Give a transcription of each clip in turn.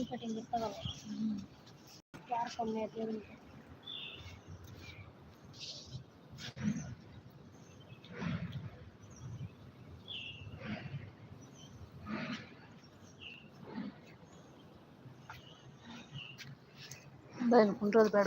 Cutting cutting ಇರ್ತಾವಲ್ಲ ಯಾರು ಕಮ್ಮಿ ಆಯ್ತು ಬೈಲ್ ಕುಂಡ್ರೋದು ಬೇಡ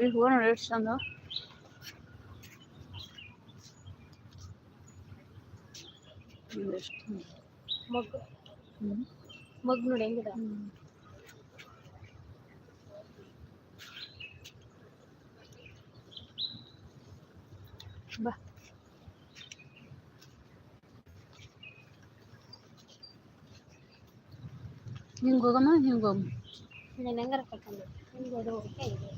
ಈಗ ಹೋಗೋಣ ಎಷ್ಟು ಚಂದ ಎಷ್ಟು ಮಗ್ಗು ಹ್ಞೂ ಮಗ್ ನೋಡಿ ಹೆಂಗಿದೆ ಬಾ ಹಿಂಗೆ ಹೋಗಮ್ಮ ಹಿಂಗೆ ಹೋಗಮ್ಮ ನೀನು ಹೆಂಗಾರ ಕರ್ಕೊಂಡು ಹಿಂಗೆ ಹೋದ್ರೆ ಹೋಗಕ್ಕೆ ಇದೆ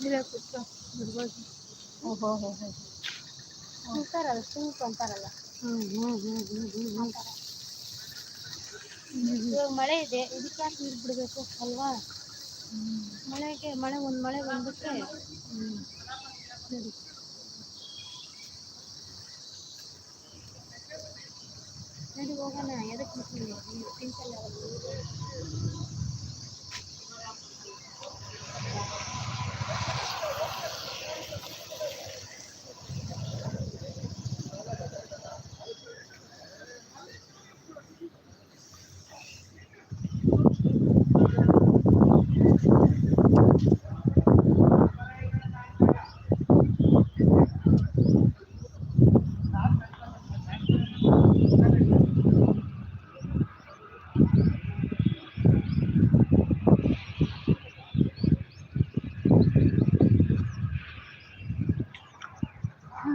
ಇಲ್ಲ ಕೂತ್ಕೊ ಬಿಡ್ಬೋದು ಓಹೋ ಹೋ ಹೋ ಅಂತಾರಲ್ಲ, ಸಿಂಕ್ ಅಂತಾರಲ್ಲ. ಇವಾಗ ಮಳೆ ಇದೆ, ಇದಕ್ಕೆ ಯಾಕೆ ನೀರು ಬಿಡಬೇಕು ಅಲ್ವಾ? ಮಳೆಗೆ, ಮಳೆ ಒಂದು ಮಳೆ ಬಂದ್ಬಿಟ್ರೆ ನಡಿ, ಹೋಗೋಣ ಎದಕ್ಕೆ ಬಿಟ್ಟಿಲ್ಲ ತಿಂತಲ್ಲ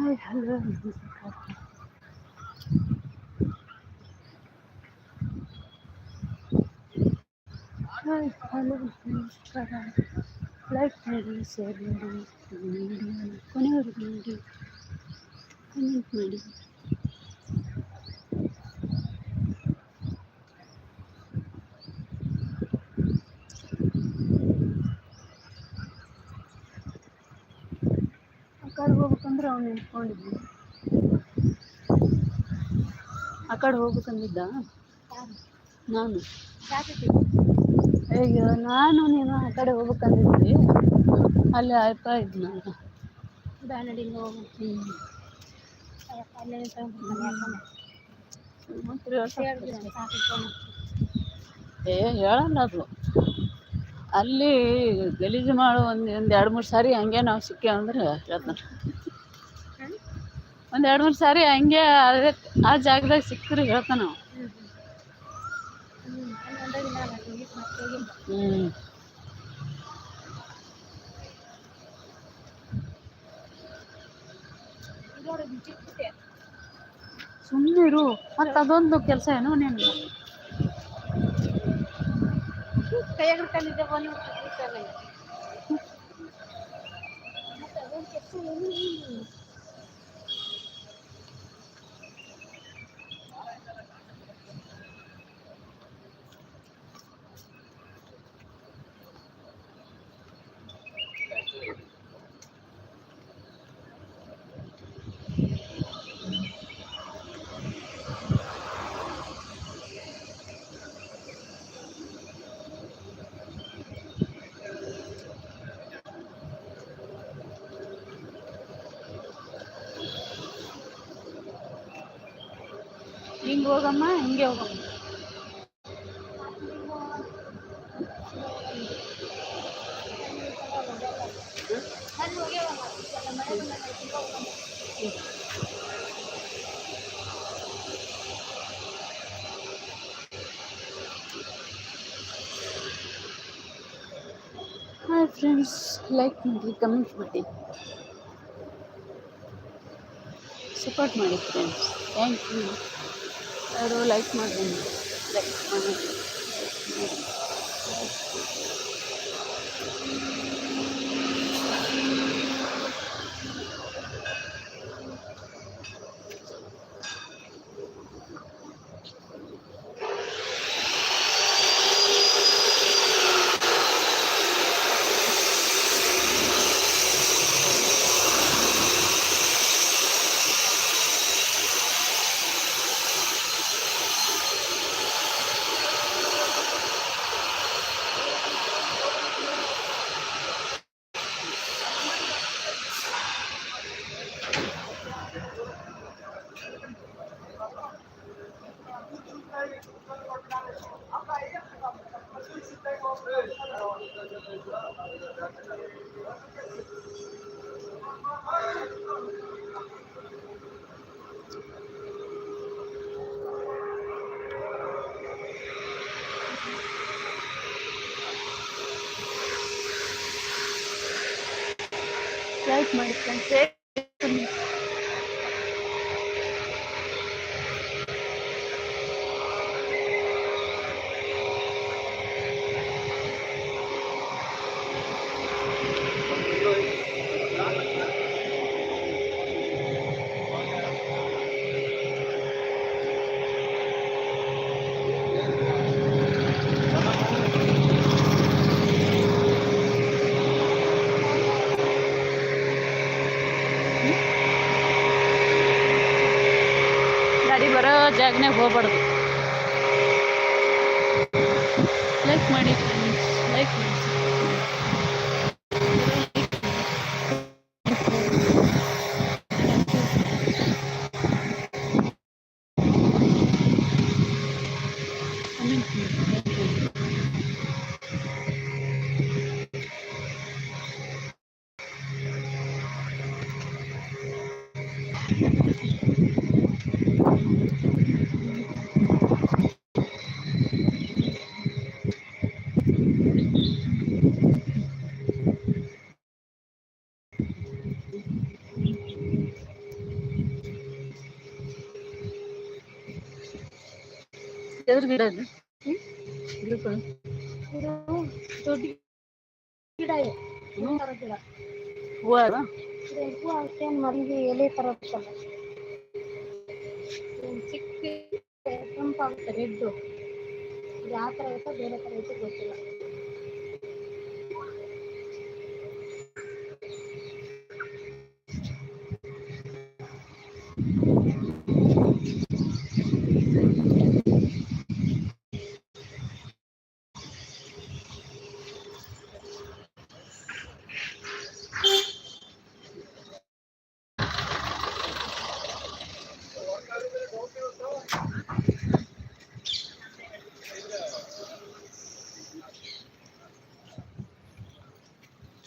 ಹಾಯ್ ಹಲೋ ನಮಸ್ಕಾರ ಹಾಯ್ ಹಲೋ ನಮಸ್ಕಾರ ಲೈಕ್ ಮಾಡಿ ಶೇರ್ ಮಾಡಿ ವಿಡಿಯೋನ ಕೊನೆವರೆಗೂ ನೋಡಿ ಕಮೆಂಟ್ ಮಾಡಿ ಕಡೆ ಅವನು ನಿಂತ್ಕೊಂಡಿದ್ದ ಆ ಕಡೆ ಹೋಗ್ಬೇಕಂದಿದ್ದ? ನಾನು. ಈಗ ನಾನು ನೀನು ಆ ಕಡೆ ಹೋಗ್ಬೇಕಂದಿದ್ವಿ ಅಲ್ಲಿ ಆಯ್ತಾ ಇದ್ ನಾನು ಬ್ಯಾನಡಿ ಹೋಗು ಹ್ಞೂ ಅಲ್ಲೇ ಏ ಹೇಳಲ್ಲ ಅದು. ಅಲ್ಲಿ ಗಲೀಜು ಮಾಡೋ ಒಂದು ಒಂದು ಎರಡು ಮೂರು ಸಾರಿ ಹಂಗೆ ನಾವು ಸಿಕ್ಕೇವಂದ್ರೆ ಹೇಳ್ತಾರೆ ಒಂದು ಎರಡು ಮೂರು ಸಾರಿ ಹಂಗೆ ಆ ಜಾಗದಾಗ ಸಿಕ್ಕರು ಹೇಳ್ತಾನ ಸುಮ್ಮನಿರು ಮತ್ತೆ ಅದೊಂದು ಕೆಲಸ ಏನೋ ನೀನು? ಕೈಯಾಗ ಹಿಂಗೆ ಹೋಗಮ್ಮ ಹಿಂಗೆ ಹೋಗಮ್ಮ ಅಲ್ಲಿ ಹೋಗ್ಯಾವಲ್ಲ, ಮಳೆ ಬಂದಾಗ ತುಂಬ ಹೋಗಮ್ಮ. ಹಾಯ್ ಫ್ರೆಂಡ್ಸ್ ಲೈಕ್ ಮಾಡಿ ಕಮೆಂಟ್ ಮಾಡಿ ಸಪೋರ್ಟ್ ಮಾಡಿ ಫ್ರೆಂಡ್ಸ್ ಥ್ಯಾಂಕ್ ಯು ಯಾರು ಲೈಕ್ ಮಾಡಿ ಲೈಕ್ ಮಾಡಿ ಲೈಕ್ ಮಾಡಿ ಫ್ರೆಂಡ್ಸ್ ಗಾಡಿ ಬರೋ ಜಾಗನಾಗ ಹೋಗ್ಬಾರ್ದು ಎದ್ರ ಗಿಡ ಅದು ದೊಡ್ಡ ಹೂವ ಅದ ಇದು ಹೂ ಅಷ್ಟೇನು ಮಲ್ಲಿಗೆ ಎಲೆ ಇದು ಚಿಕ್ಕ ಕೆಂಪಾಗುತ್ತೆ ರೆಡ್ಡು. ಯಾವ ಥರ ಇರುತ್ತೋ ಬೇರೆ ಥರ ಇರುತ್ತೋ ಗೊತ್ತಿಲ್ಲ.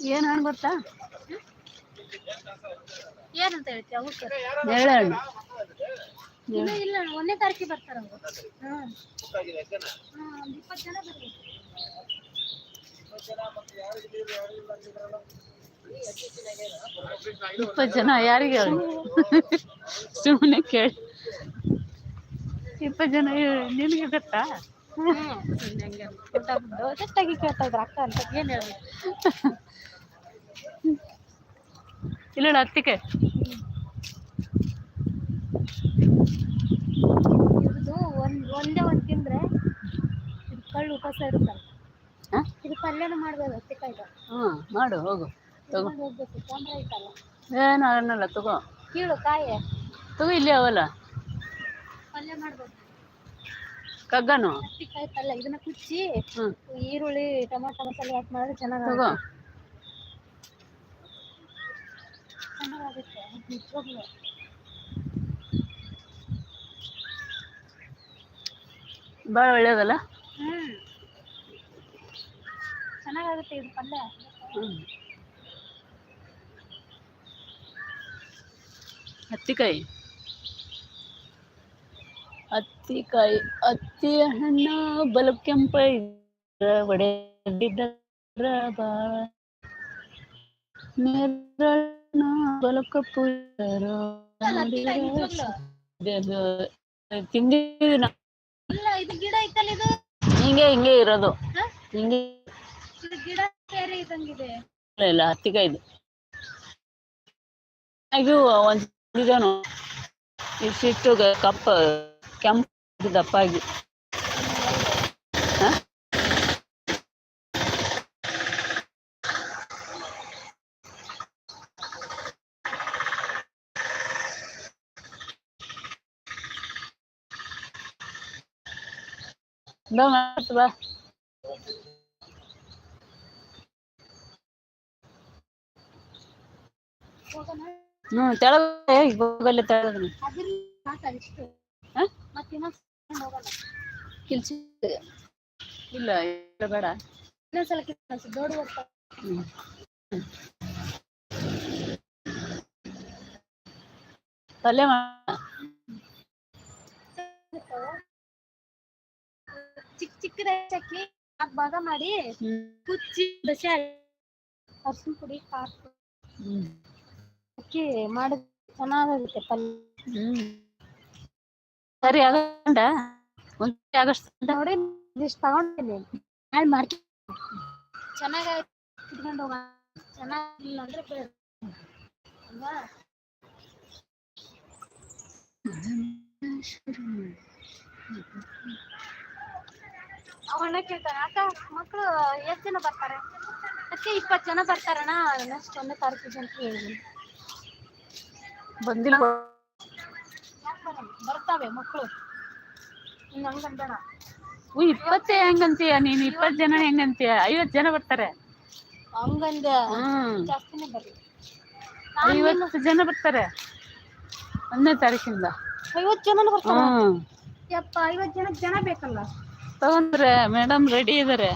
ಏನು ಹಣ್ಣು ಗೊತ್ತಾ ಏನಂತ ಹೇಳ್ತೀವಿ ಅವಕ್ಕೆ ನೇರಳೆ ಹಣ್ಣು ಇಲ್ಲ ಇಲ್ಲ ಒಂದನೇ ತಾರೀಕಿಗೆ ಬರ್ತಾರ ಅವರು. ಹಾಂ. ಒಂದು ಇಪ್ಪತ್ತು ಜನ ಬರ್ಬೇಕು. ಇಪ್ಪತ್ತು ಜನ ಯಾರಿಗೆ ಹೇಳಿ? ಸುಮ್ಮನೆ ಕೇಳಿ. ಇಪ್ಪತ್ತು ಜನ ನಿನಗೆ ಗೊತ್ತಾ? ಜಸ್ಟಾಗಿ ಕೇಳ್ತಾ ಇದ್ರ ಅಕ್ಕ ಅಂತ ಏನ್ ಹೇಳ್ಬೇಕು ಇಲ್ಲ ಹತ್ತಿಕೆ ಇವ್ರದ್ದು ಒಂದ್ ಒಂದೇ ಒಂದ್ ತಿಂದ್ರೆ ಇದು ಕಳ್ಳು ಉಪವಾಸ ಇರುತ್ತಲ್ಲ ಹಾ? ಇದು ಪಲ್ಯನ ಮಾಡ್ಬೋದು ಹತ್ತಿಕಾಯ್ದು ಹ್ಞೂ ಮಾಡು ಹೋಗು ತಗೋ. ತಗೊಂಡ್ ಹೋಗ್ಬೇಕು ಐತಲ್ಲ ಏನು ಅನ್ನಲ್ಲ ತಗೋ. ಕೀಳು ಕಾಯಿ. ತಗೋ ಇಲ್ಲಿ ಅವಲ್ಲ. ಪಲ್ಯ ಮಾಡ್ಬೋದು. ಕಗ್ಗನು? ಪಲ್ಯ ಇದನ್ನ ಕುಚ್ಚಿ ಹ್ಮ್. ಈರುಳ್ಳಿ ಟೊಮಾಟೊ ಮಸಾಲೆ ಹಾಕಿ ಮಾಡಿದ್ರೆ ಚೆನ್ನಾಗಿ ತಗೋ ಚೆನ್ನಾಗಾಗುತ್ತೆ. ನಿಜವಾಗ್ಲೂ. ಭಾಳ ಒಳ್ಳೇದಲ್ಲ? ಹ್ಮ್. ಚೆನ್ನಾಗಾಗುತ್ತೆ ಇದು ಪಲ್ಯ. ಹ್ಮ್. ಹತ್ತಿಕಾಯಿ? ಹತ್ತಿಕಾಯಿ ಹತ್ತಿ ಹಣ್ಣು ಬಲು ಕೆಂಪ ಒಡೆದಿದ್ದರ ಬಾಳ ನೇರಣ್ಣ ಬಲು ಕಪ್ಪು ಇದು ಹಿಂಗೆ ಹಿಂಗೆ ಇರೋದು? ಹಿಂಗೆ. ಇಲ್ಲ ಇಲ್ಲ ಹತ್ತಿಕಾಯ್ದು ಇದು ಒಂದು ಇದನು ಇಷ್ಟಿಷ್ಟು ಗ- ಕಪ್ಪ ಕೆಂಪು ದಪ್ಪಾಗಿ? ಬಾ ಮಾತು ಬಾ ಹ್ಮ್ ತೆಳಗ ಹೋಗಲ್ಲ ತೆಳಗ? ಮತ್ತೆ ಕಿಲ್ಸಿ ಇಲ್ಲ ಬೇಡ ಇನ್ನೊಂದ್ಸಲ ಸಲ ದೊಡ್ಡ. ಪಲ್ಯ ಚಿಕ್ ಚಿಕ್ಕ ಚಿಕ್ಕದ ಚಕ್ಕಿ ನಾಲ್ಕು ಭಾಗ ಮಾಡಿ. ಕುಚ್ಚಿ ದಶೆ ಅರ್ಶಿನ ಪುಡಿ. ಹಾಕಿ ಮಾಡಿದ್ರೆ ಚೆನ್ನಾಗಿರುತ್ತೆ ಪಲ್ಯ ಹ್ಮ್. ಸರಿ ಆಗಂಡ ಒಂದೇ ಆಗಸ್ಟ್ ನೋಡಿ ಇದಿಷ್ಟು ತಗೊಂಡಿನಿ ನಾಳೆ ಮಾಡ್ತೀನಿ. ಚೆನ್ನಾಗಿ ಇಟ್ಕೊಂಡು ಹೋಗೋಣ. ಚೆನ್ನಾಗಿಲ್ಲ ಅಂದ್ರೆ ಬೇಡ. ಅಲ್ವಾ? ಅವಣ್ಣ ಕೇಳ್ತಾರೆ ಅಕ್ಕ ಮಕ್ಕಳು ಎಷ್ಟು ಜನ ಬರ್ತಾರೆ? ಅದಕ್ಕೆ ಇಪ್ಪತ್ತು ಜನ ಬರ್ತಾರಣ್ಣ ನೆಕ್ಸ್ಟ್ ಒಂದನೇ ತಾರೀಕಿಗೆ ಅಂತ ಹೇಳಿದ್ದೀನಿ ಬಂದಿಲ್ಲ ಬರ್ತಾವೆ ಮಕ್ಕಳು. ಹಂಗಂದಣ ಹ್ಞೂ ಇಪ್ಪತ್ತೇ ಹೆಂಗಂತೀಯ ನೀನು? ಇಪ್ಪತ್ತು ಜನ ಹೆಂಗಂತೀಯ? ಐವತ್ತು ಜನ ಬರ್ತಾರೆ. ಹಂಗಂದ. ಜಾಸ್ತಿನೇ ಬರ್ರಿ ಐವತ್ತು ಜನ ಬರ್ತಾರೆ. ಒಂದನೇ ತಾರೀಕಿಂದ. ಐವತ್ತು ಜನ ಬರ್ತಾರೆ ಯಪ್ಪ ಐವತ್ತು ಜನಕ್ಕೆ ಜನ ಬೇಕಲ್ಲ. ತಗೊಂಡ್ರೆ ಮೇಡಮ್ ರೆಡಿ ಇದ್ದಾರೆ